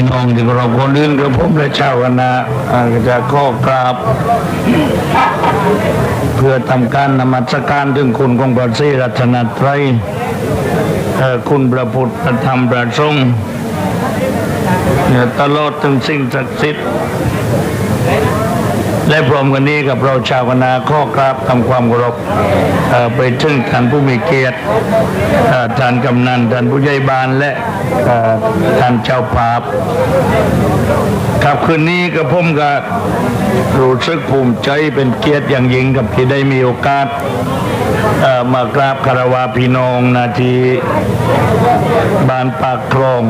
พี่น้องที่เราคนอื่นกับผมและชาวคณะอ่าจะข้อกราบ เพื่อทำการนมัสการถึงคุณของพระศรีรัตนตรัยคุณพระพุทธธรรมพระสงฆ์เนี่ยตลอดถึงสิ่งศักดิ์สิทธิ์ และพร้อมกันนี้กับเราชาวคณะข้อกราบทำความเคารพไปถึงท่านผู้มีเกียรติท่านกำนันท่านผู้ใหญ่บ้านและท่านเจ้าภาพครับคืนนี้กับผมก็รู้สึกภูมิใจเป็นเกียรติอย่างยิ่งกับที่ได้มีโอกาสมากราบคารวะพี่น้องนาทีบ้านปากคลอง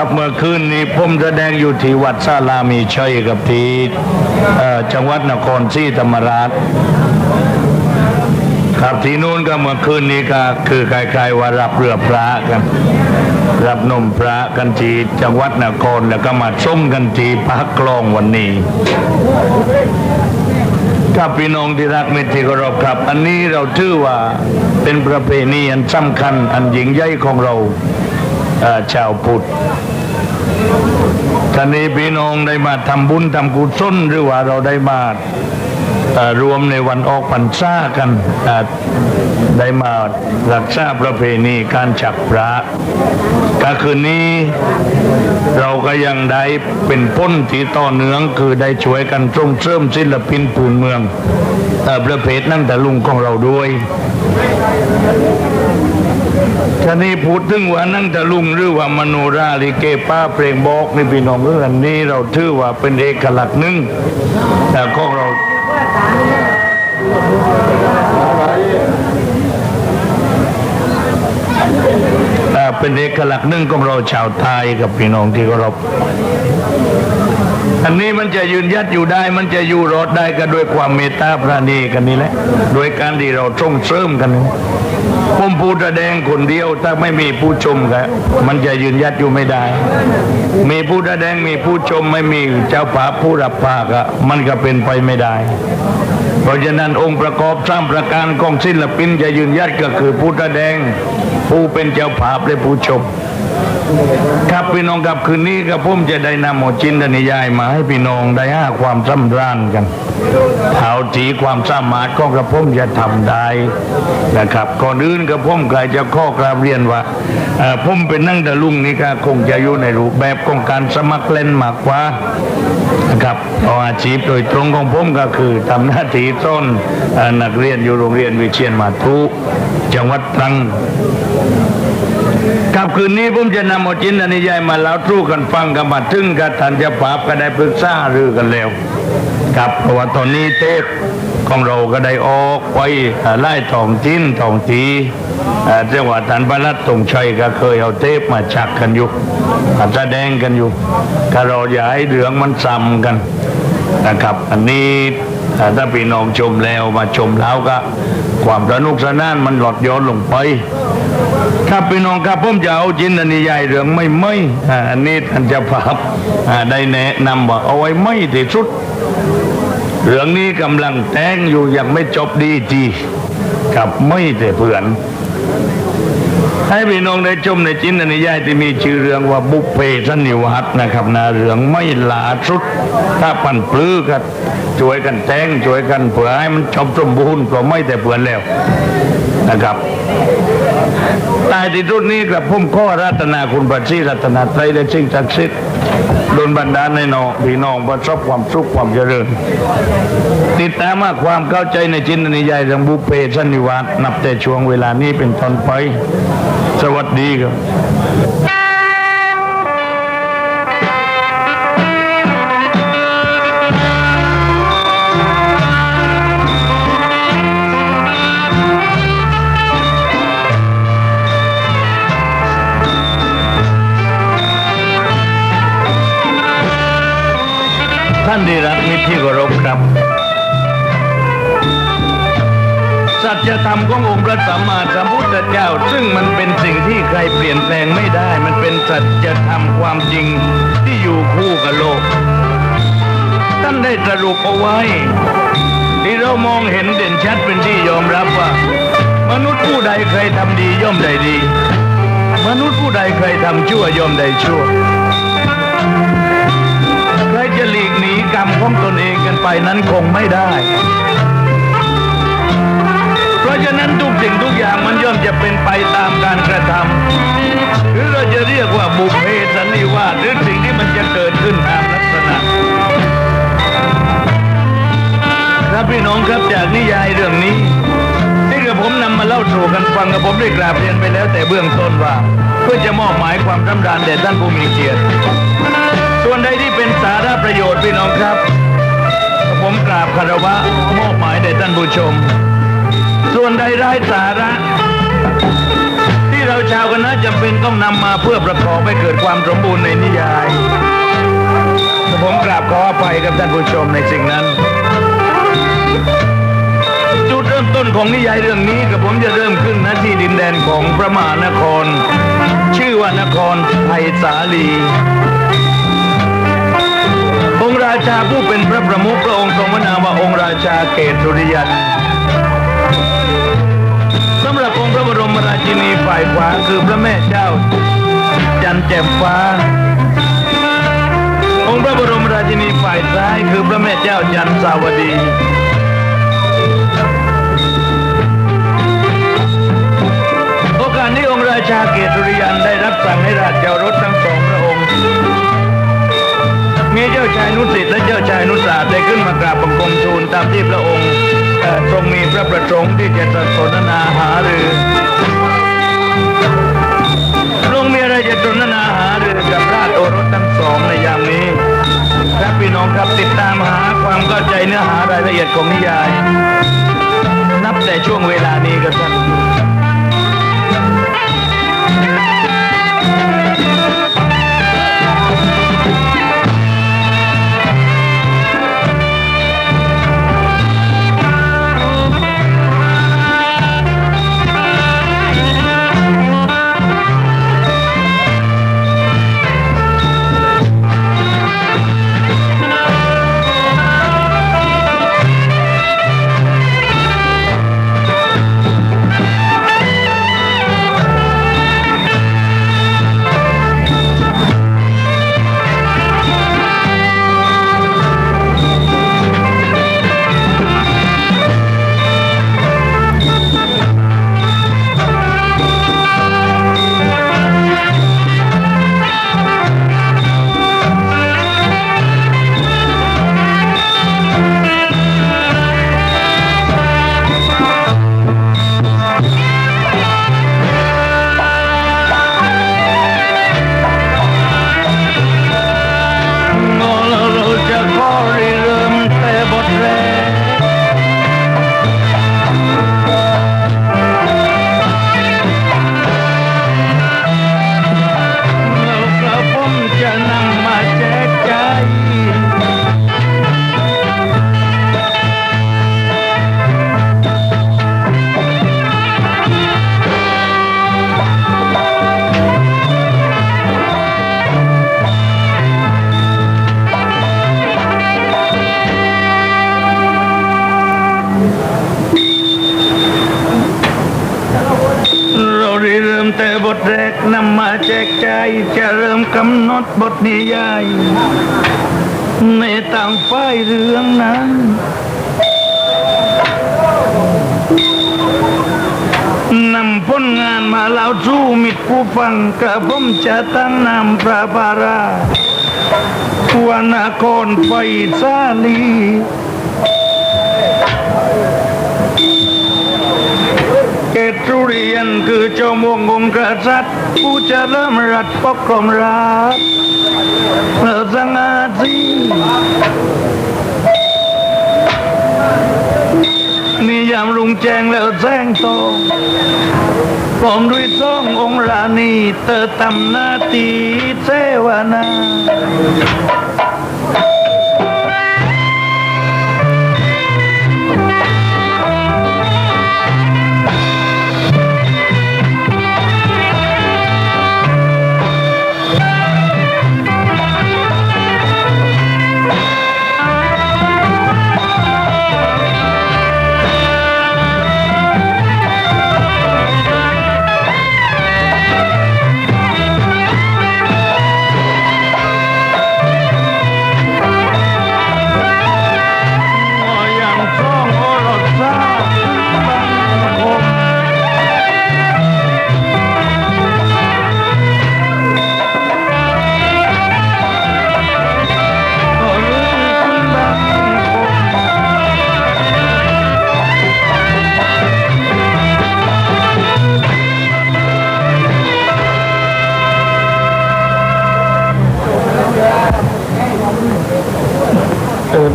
ครับเมื่อคืนนี้ผมแสดงอยู่ที่วัดซาลามีชัยกับที่จังหวัดนครศรีธรรมราช ครับที่นู้นก็เมื่อคืนนี้ก็คือใคล้ายๆว่ารับเรือพระกันรับนมพระกันทีจังหวัดนครแล้วก็มาส่งกันที่พักคลองวันนี้ครับพี่น้องที่รักมิตรที่เคารพครับ อันนี้เราถือว่าเป็นประเพณีอันสำคัญอันยิ่งใหญ่ของเรา ชาวพุทธท่านี้พี่น้องได้มาทำบุญทำกุศลหรือว่าเราได้มารวมในวันออกพรรษากันได้มารักษาประเพณีการฉักพระก็คืนนี้เราก็ยังได้เป็นพ้นที่ต่อเนื่องคือได้ช่วยกันส่งเสริมศิลปินปูนเมืองประเภทนั่งแต่ลุงของเราด้วย ท่านี้พูดถึงว่านั่งแต่ลุงหรือว่ามโนราลิเกป้าเพลงบอกนี่พี่น้องเรื่องนี้เราถือว่าเป็นเอกลักษณ์หนึ่งแต่ของเราอ่าเป็นเอกลักษณ์หนึ่งของเราชาวไทยกับพี่น้องที่เคารพ อันนี้มันจะยืนยัดอยู่ได้มันจะอยู่รอดได้ก็ด้วยความเมตตาปราณีกันนี่แหละ โดยการที่เราส่งเสริมกันผมพูดแสดงคนเดียวถ้าไม่มีผู้ชมครับมันจะยืนยัดอยู่ไม่ได้ มีผู้แสดงมีผู้ชมไม่มีเจ้าป่าผู้รับภาคอะมันก็เป็นไปไม่ได้ เพราะฉะนั้นองค์ประกอบสร้ามประการของศิลปินจะยืนยัดก็คือผู้แสดง ผู้เป็นเจ้าภาพและผู้ชม ครับพี่น้องครับคืนนี้กับผมจะได้นำหมดจินตนิยายมาให้พี่น้องได้ห้าความสำราญกันเท่าทีความสามารถขอกระผมจะทำได้นะครับก่อนอื่นกระผมกลายจะข้อกราบเรียนว่าเอ่อผมเป็นนั่งตะลุงนี่ก็คงจะอยู่ในรูปแบบของการสมัครเล่นมากกว่านะครับเอาอาชีพโดยตรงของผมก็คือทำหน้าที่ต้นนักเรียนอยู่โรงเรียนวิเชียนมาทุจังหวัดตรัง ครับคืนนี้ผมจะนำเอาจินตนิยายมาเล่าทู่กันฟังกันมาถึงกับท่านจะปราบก็ได้ปรึกษารือกันแล้วครับเพราะว่าตอนนี้เทพของเราก็ได้ออกไปไล่ทองจิ้นทองทีจังหวัดท่านประหลัดตรงชัยก็เคยเอาเทพมาชักกันอยู่มาแสดงกันอยู่ก็เราอย่าให้เหลืองมันซ้ำกันนะครับ อันนี้ ถ้าพี่น้องชมแล้วมาชมแล้วก็ ความสนุกสนานมันหลดย้อนลงไปครับพี่น้องครับผมจะเอาจินตนิยายเรื่องไม่ไม่อันนี้ท่านจะภาพได้แนะนำว่าเอาไว้ไม่ที่สุด เรื่องนี้กำลังแต่งอยู่ยังไม่จบดีจีกับไม่แต่เพื่อน ให้พี่น้องได้ชมในจินตนิยายที่มีชื่อเรื่องว่าบุพเพสันิวาสนะครับนะเรื่องไม่ลาสุด ถ้าปั่นปลื้อกันช่วยกันแต่งช่วยกันเผื่อให้มันจบสมบูรณ์ก็ไม่แต่เพื่อนแล้วนะครับตายที่สุดนี้กับพุ่มข้อรัตนาคุณปัจจีรัตนาไตรและสิ่งศักดิ์สิทธิ์โดนบันดาลในน้องพี่น้องประสบความสุขความเจริญ ติดตามมาความเข้าใจในจินตนิยายเรื่องบุพเพสันิวาสนับแต่ช่วงเวลานี้เป็นต้นไป สวัสดีครับท่านที่รักมิตรที่เคารพครับ จธรรมขององค์พระสัมมาสัมพุทธเจ้า ซึ่งมันเป็นสิ่งที่ใครเปลี่ยนแปลงไม่ได้ มันเป็นสัจธรรมความจริงที่อยู่คู่กับโลก ท่านได้สรุปเอาไว้ ที่เรามองเห็นเด่นชัดเป็นที่ยอมรับว่า มนุษย์ผู้ใดเคยทำดีย่อมได้ดี มนุษย์ผู้ใดเคยทำชั่วย่อมได้ชั่วใครจะหลีกหนีกรรมของตนเองกันไปนั้นคงไม่ได้ะฉะนั้นทุกสิ่งทุกอย่างมันย่อมจะเป็นไปตามการกระทำหรือเราจะเรียกว่าบุพเพสันนิวาสหรือสิ่งที่มันจะเกิดขึ้นตามลักษณะ ครับพี่น้องครับจากนิยายเรื่องนี้ที่กระผมนำมาเล่าสู่กันฟังกับผมได้กราบเรียนไปแล้วแต่เบื้องต้นว่า เพื่อจะมอบหมายความรำราญแด่ท่านผู้มีเกียรติส่วนใดที่เป็นสาระประโยชน์พี่น้องครับ ผมกราบคารวะมอบหมายแด่ท่านผู้ชม ส่วนใดไร้สาระ ที่เราชาวคณะจำเป็นต้องนำมาเพื่อประกอบให้เกิดความสมบูรณ์ในนิยาย ผมกราบขออภัยกับท่านผู้ชมในสิ่งนั้น จุดเริ่มต้นของนิยายเรื่องนี้กับผมจะเริ่มขึ้นณที่ดินแดนของพระมหานคร ชื่อว่านครไผ่สาลีองค์ราชาผู้เป็นพระประมุขพระองค์ทรงพระนามว่าองค์ราชาเกตสุริยัน บรมราชินีฝ่ายขวาคือพระแม่เจ้า จันแจ่มฟ้า องค์พระบรมราชินีฝ่ายซ้ายคือพระแม่เจ้าจันสาวดีโอกาสนี้องค์ราชาเกตุริยันได้รับสั่งให้ราชเจ้ารถทั้งสองพระองค์มีเจ้าชายนุสิตและเจ้าชายนุสาได้ขึ้นมากราบบังคมทูลตามที่พระองค์เอ่อทรงมีพระประสงค์ที่จะสนทนาหารือ ลุงมีอะไรจะสนทนาหารือกับราชโอรสทั้งสองในยามนี้ครับพี่น้องครับติดตามหาความเข้าใจเนื้อหารายละเอียดของนิยาย นับแต่ช่วงเวลานี้ก็ท่าน นดบทนิยายในต่างฝ่ายเรื่องนั้น นำผลงานมาเล่าสู่มิตรผู้ฟังกระผมจะตั้งนำพระบาราวานครไฟสาลีเกตุเรียนคือเจ้ามวงองค์กษัตริย์ผู้จะเริ่มรัฐปกครองราช เมื่อสังอาทีนิยามรุงแจงแล้วแสงโตผมด้วยสององค์ราณีเตอตำหน้าตีเทวนา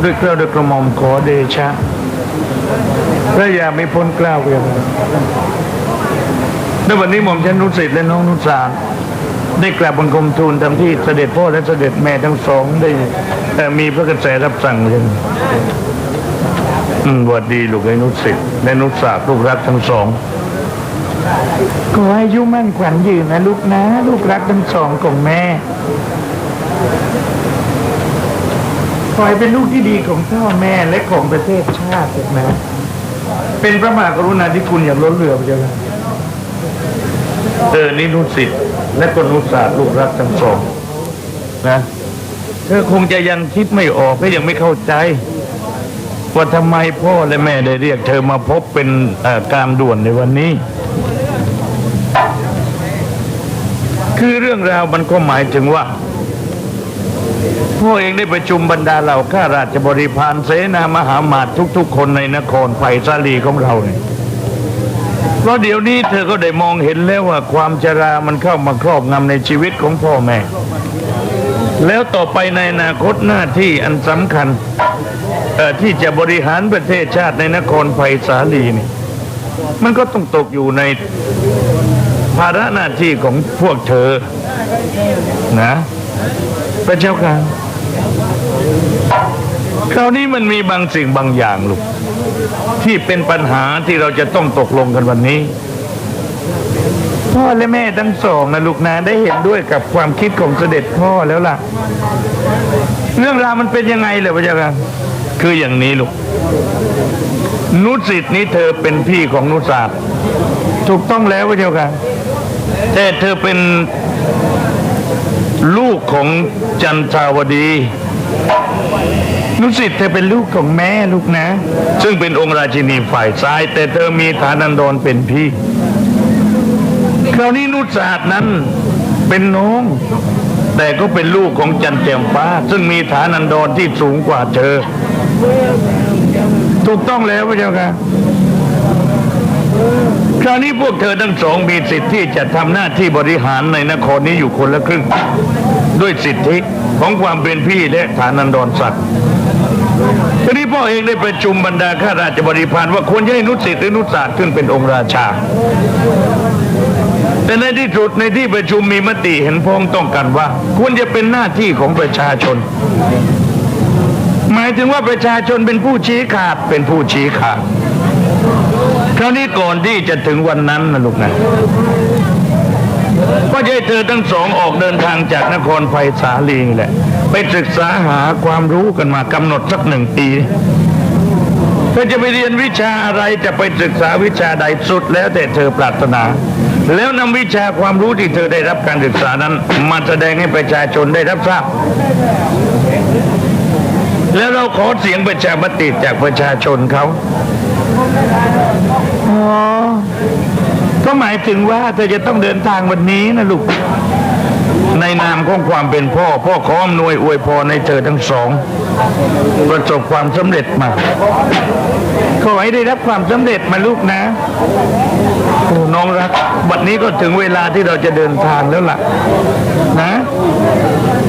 ด้วยเกล้าด้วยกระหม่อมขอเดชะพระยาไม่พ้นเกล้าวเวียงในวันนี้หม่อมฉันนุสิตและน้องนุสานได้กราบบังคมทูลตามที่เสด็จพ่อและเสด็จแม่ทั้งสองได้เอ่มีพระกระแสรับสั่งเลยหวัดดีลูกไอ้นุสิตและนุสาลูกรักทั้งสองขอให้อายุมั่นขวัญยืนนะลูกนะ ลูกรักทั้งสองของแม่ ขอให้เป็นลูกที่ดีของพ่อแม่และของประเทศชาติถูกไหมเป็นพระมหากรุณาธิคุณอย่างล้นเหลือไปเจ้าค่ะเออนี่นุสิตและก็นุสาลูกรักทั้งสองนะเธอคงจะยังคิดไม่ออกและยังไม่เข้าใจว่าทำไมพ่อและแม่ได้เรียกเธอมาพบเป็นการด่วนในวันนี้ คือเรื่องราวมันก็หมายถึงว่า พ่อเองได้ประชุมบรรดาเหล่าข้าราชบริพารเสนามหามาตทุก ๆ คนในนครไผ่สาลีของเราเนี่ยเพราะเดี๋ยวนี้เธอก็ได้มองเห็นแล้วว่าความชรามันเข้ามาครอบงำในชีวิตของพ่อแม่ แล้วต่อไปในอนาคตหน้าที่อันสำคัญที่จะบริหารประเทศชาติในนครไผ่สาลีนี่ มันก็ต้องตกอยู่ในภาระหน้าที่ของพวกเธอนะ พระเจ้าค่ะคราวนี้มันมีบางสิ่งบางอย่างลูกที่เป็นปัญหาที่เราจะต้องตกลงกันวันนี้ พ่อและแม่ทั้งสองนะลูกนะได้เห็นด้วยกับความคิดของเสด็จพ่อแล้วล่ะ เรื่องราวมันเป็นยังไงเลยพระเจ้าค่ะคืออย่างนี้ลูก นุสิตนี้เธอเป็นพี่ของนุสาสถูกต้องแล้วพระเจ้าค่ะแต่เธอเป็น ลูกของจันทาวดีนุสิตเธอเป็นลูกของแม่ลูกนะ ซึ่งเป็นองค์ราชินีฝ่ายซ้าย แต่เธอมีฐานันดรเป็นพี่ คราวนี้นุสาสนั้นเป็นน้อง แต่ก็เป็นลูกของจันแจ่มฟ้า ซึ่งมีฐานันดรที่สูงกว่าเธอ ถูกต้องแล้วพระเจ้าค่ะ คราวนี้พวกเธอทั้งสองมีสิทธิ์ที่จะทำหน้าที่บริหารในนครนี้อยู่คนละครึ่ง ด้วยสิทธิของความเป็นพี่และฐานันดรศักดิ์ทีนี้พ่อเองได้ประชุมบรรดาข้าราชบริพารว่าควรจะให้นุสิตหรือนุสาสขึ้นเป็นองค์ราชา แต่ในที่สุดในที่ประชุมมีมติเห็นพ้องต้องกันว่า ควรจะเป็นหน้าที่ของประชาชน หมายถึงว่าประชาชนเป็นผู้ชี้ขาดเป็นผู้ชี้ขาด คราวนี้ก่อนที่จะถึงวันนั้นนะลูกนะก็จะให้เธอทั้งสองออกเดินทางจากนครไผ่สาลีนี่แหละ ไปศึกษาหาความรู้กันมากำหนดสักหนึ่งปีเธอจะไปเรียนวิชาอะไรจะไปศึกษาวิชาใดสุดแล้วแต่เธอปรารถนา แล้วนำวิชาความรู้ที่เธอได้รับการศึกษานั้น มาแสดงให้ประชาชนได้รับทราบ แล้วเราขอเสียงประชามติจากประชาชนเขา อ๋อก็หมายถึงว่าเธอจะต้องเดินทางวันนี้นะลูก ในนามของความเป็นพ่อ พ่อขออำนวยอวยพรในเธอทั้งสอง ประสบความสำเร็จมาขอให้ได้รับความสำเร็จมาลูกนะโอ้น้องรัก บัดนี้ก็ถึงเวลาที่เราจะเดินทางแล้วล่ะ นะ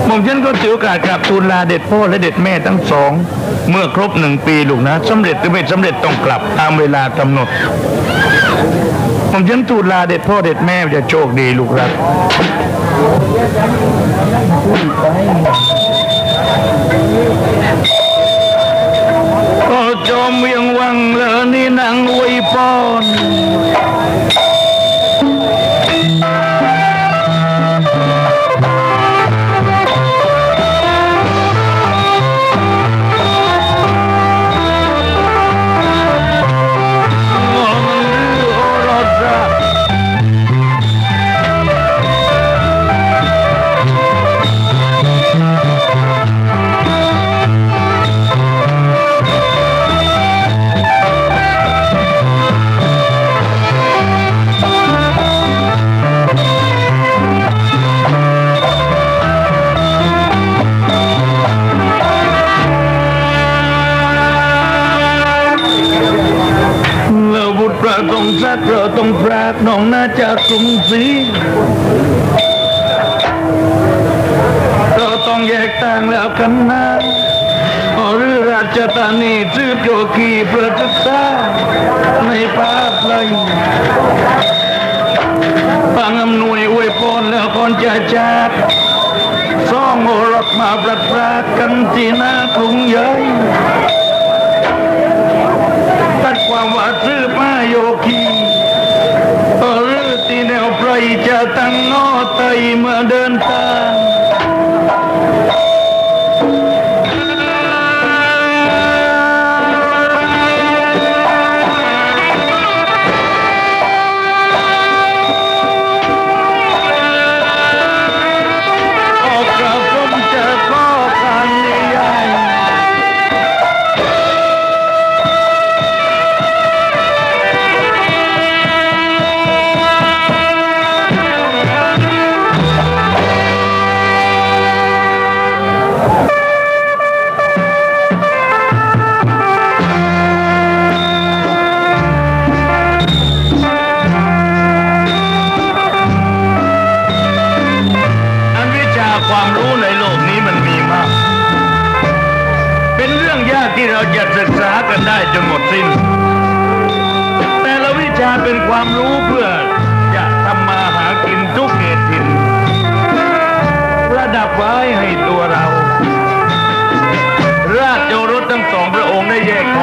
หม่อมฉันก็ถือโอกาสกราบทูลลาเด็ดพ่อและเด็ดแม่ทั้งสอง เมื่อครบหนึ่งปีลูกนะสำเร็จหรือไม่สำเร็จต้องกลับตามเวลากำหนดผมฉันทูลลาเด็ดพ่อเด็ดแม่จะโชคดีลูกรักก็ กเราต้องพรากน้องน่าจากกรุงศรีเราต้องแยกต่างแล้วกันนะหรือราชชตานีชื่อโยกีประทักษาในภาพเลยฟังอำนวยอวยพรแล้วก่อนจะจากซ่องโอรสมาประปรากันที่หน้ากรุงใหญ่ ตั้งนอไตเมื่อเดิน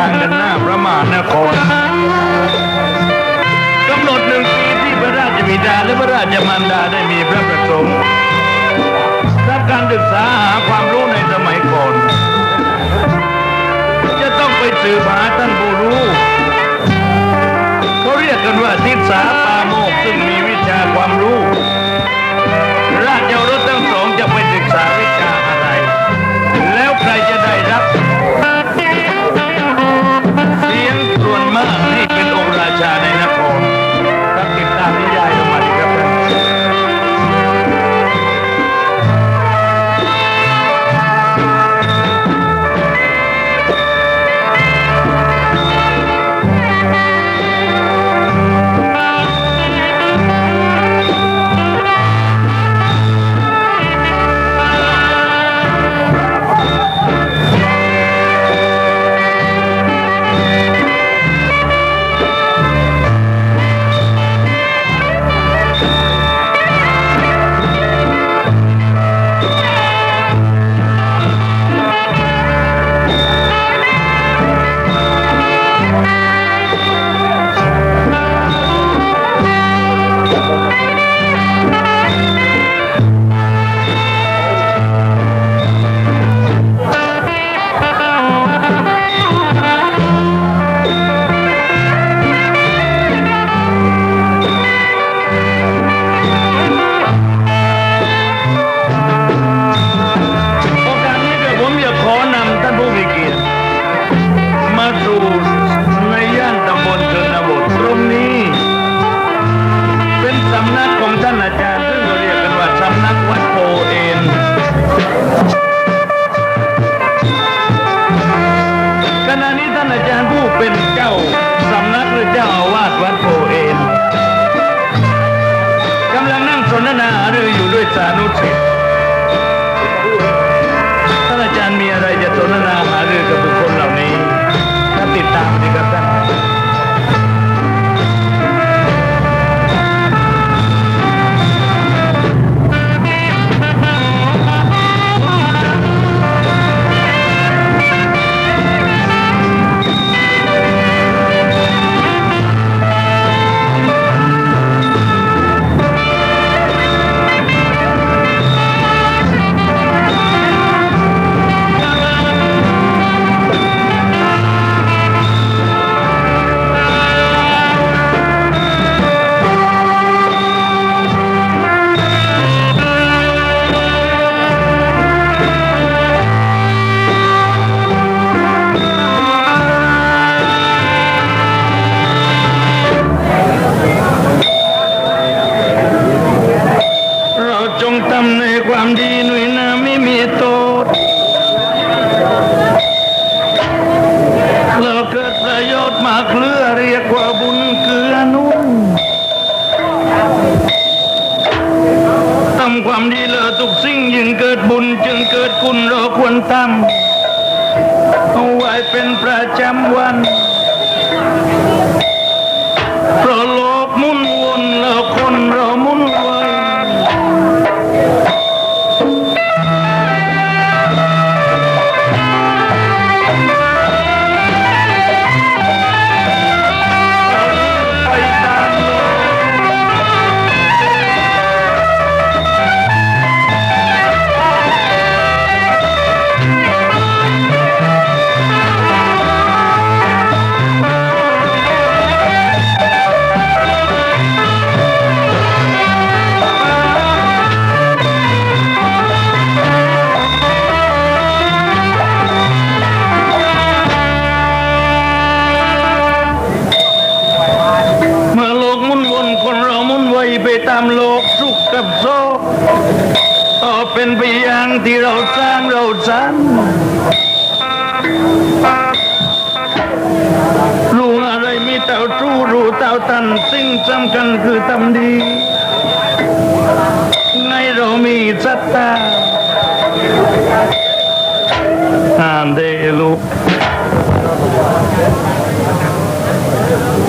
างกันหน้าพระมหานครกำหนดหนึ่งปีที่พระราชบิดาและพระราชมารดาได้มีพระประสงค์รับการศึกษาหาความรู้ในสมัยก่อน จะต้องไปสืบหาท่านผู้รู้เขาเรียกกันว่าทิศสาปาโมกซึ่งมีวิชาความรู้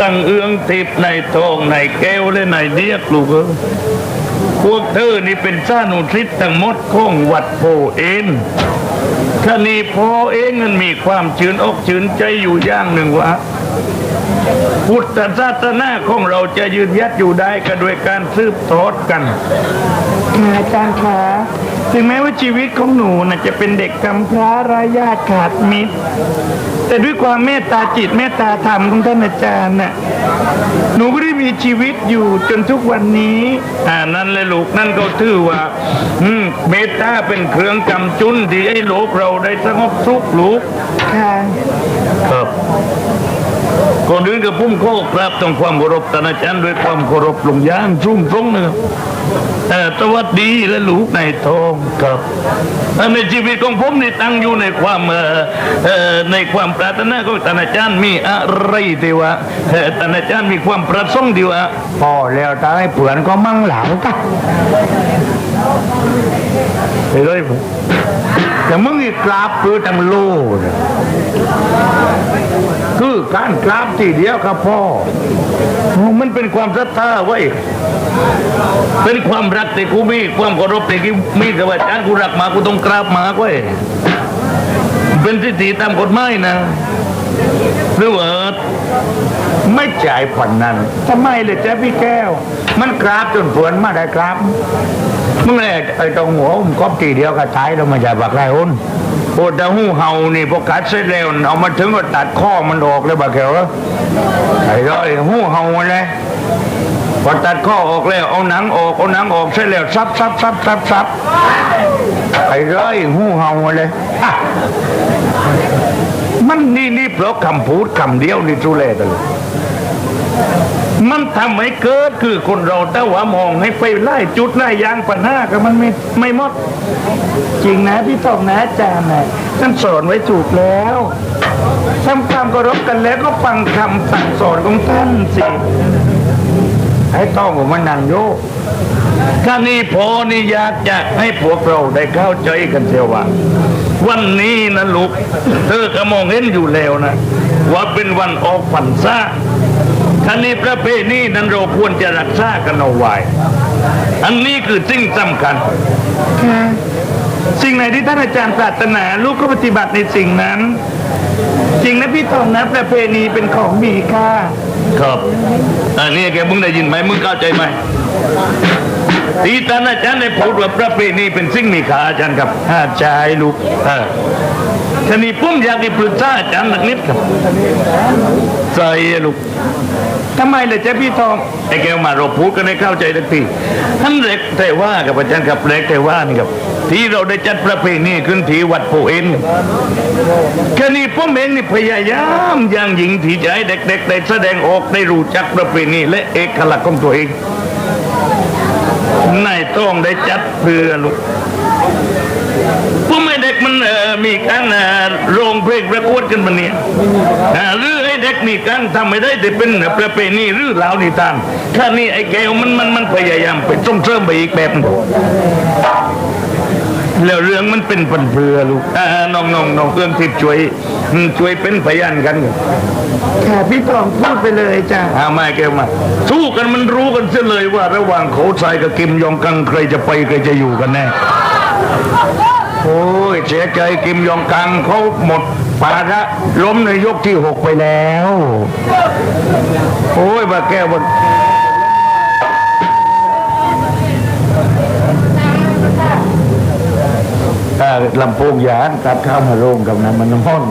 ตั้งเอื้องทิพในทองในแก้วและในเดียกลูกเอ้ยพวกเธอนี่เป็นสานุทิศทั้งหมดของวัดโพเอ็นคณีพอเองมันมีความชื่นอกชื่นใจอยู่อย่างหนึ่งว่าพุทธศาสนาของเราจะยืนยัดอยู่ได้ก็ด้วยการสืบทอดกันอาจารย์คะ ถึงแม้ว่าชีวิตของหนูนะจะเป็นเด็กกำพร้าร้ญาติขาดมิตร แต่ด้วยความเมตตาจิตเมตตาธรรมของท่านอาจารย์น่ะหนูก็ได้มีชีวิตอยู่จนทุกวันนี้ อ่านั่นเลยลูกนั่นก็ถือว่า อืมเมตตาเป็นเครื่องกำจุนที่ให้โลกเราได้สงบสุขลูกค่ะครับก่อนอื่นกับพุ่มโคกครับต้องความเคารพท่านอาจารย์ด้วยความเคารพลงย่างชุ่มตรงนะครับแต่สวัสดีและลูกในทองครับแต่ในชีวิตของผมนี่ตั้งอยู่ในความเอ่อเอ่อในความปรารถนาของท่านอาจารย์มีอะไรที่ว่าเอ่อท่านอาจารย์มีความประสงค์ที่ว่าพอแล้วตาให้เผื่อนก็มั่งเหลาค่ะไปเลยผม แต่มึงอีกกราบปือตังโลนะคือการกราบทีเดียวครับพ่อ มันเป็นความศรัทธาไว้ยเป็นความรักแต่กูมีความเคารพแต่กูมีกับอาจารย์กูรักมากูต้องกราบมาไว้ยเป็นสิทธิตามกฎหมายนะ หรือว่าไม่จ่ายผ่อนนั้นทำไมเลยจ๊ะพี่แก้ว มันกราบจนเผื่อนมาได้กราบมึงเลยไอ้ตรงหัวผมก็ทีเดียวก็ตายแล้วมาจากบักไรอ้นโอ้แต่หูเห่านี่พอกัดเสร็จแล้วเอามาถึงก็ตัดข้อมันออกเลยบักแกวไอ้ร้อยหูเห่าเลยพอตัดข้อออกแล้วเอาหนังออกเอาหนังออกเสร็จแล้วซับซับซับซับซับไอ้ร้อยหูเห่าเลย มันนี่นี่เพราะคำพูดคำเดียวนี่ทุเรศเลยมันทำให้เกิดคือคนเราแต่ว่ามองให้ไปไล่จุดไล่ยางปัญหาก็มันไม่ไม่หมด จริงนะพี่ต้องนะอาจารย์นะท่านสอนไว้ถูกแล้วทำความเคารพกันแล้วก็ฟังคำสั่งสอนของท่านสิ ให้ต้องผมมันนังโยกข้านี้พอนี่อยากจะให้พวกเราได้เข้าใจกันเสียว่า วันนี้นะลูกเธอก็มองเห็นอยู่แล้วนะ ว่าเป็นวันออกพรรษาท่านี้ประเพณีนั้นเราควรจะรักษากันเอาไว้ อันนี้คือสิ่งสำคัญ สิ่งไหนที่ท่านอาจารย์ปรารถนา ลูกก็ปฏิบัติในสิ่งนั้น จริงนะพี่ตองนะประเพณีเป็นของมีค่า ครับอันนี้แกมึงได้ยินไหมมึงเข้าใจไหมที่ท่านอาจารย์ได้พูดว่าประเพณีเป็นสิ่งมีค่าอาจารย์ครับอาจารย์ลูกเออทีนี้ผมอยากให้ปรึกษาอาจารย์สักนิดครับใส่ลูก ทำไมเลยเจ๊พี่ทองไอ้แกมาเราพูดกันให้เข้าใจทักทีท่านเล็กแต่ว่ากับอาจารย์ครับเล็กแต่ว่านี่ครับ ที่เราได้จัดประเพณีขึ้นที่วัดโพเอ็นแค่นี้ผมเองนี่พยายามอย่างยิ่งที่จะให้เด็กๆได้แสดงออกได้รู้จักประเพณีและเอกลักษณ์ของตัวเองนายต้องได้จัดเพื่อลูกผมให้เด็กมันมีการโรงเพลงประกวดกันมันเนี่ยอ่าหรือให้ เด็กมีการทำไม่ได้แต่เป็นประเพณีหรือลาวนิทานถ้านี่ไอ้แก้วมันมันมันพยายามไปส่งเสริมไปอีกแบบหนึ่งแล้วเรื่องมันเป็นปันเพื่อลูกอ่าน้องน้องน้องเรื่องที่ช่วยอืมช่วยเป็นพยานกันค่ะพี่ทองพูดไปเลยจ้ะอามาแกวมาสู้กันมันรู้กันเสียเลยว่า ระหว่างโขชัยกับกิมยองกังใครจะไปใครจะอยู่กันแน่โอ้ยเสียใจกิมยองกังเขาหมด ปาระล้มในยกที่หกไปแล้ว โอ้ยบาแก้วบนลำโพงยานกัดข้าวมาโรงกับน้ำมันน้ำห้อน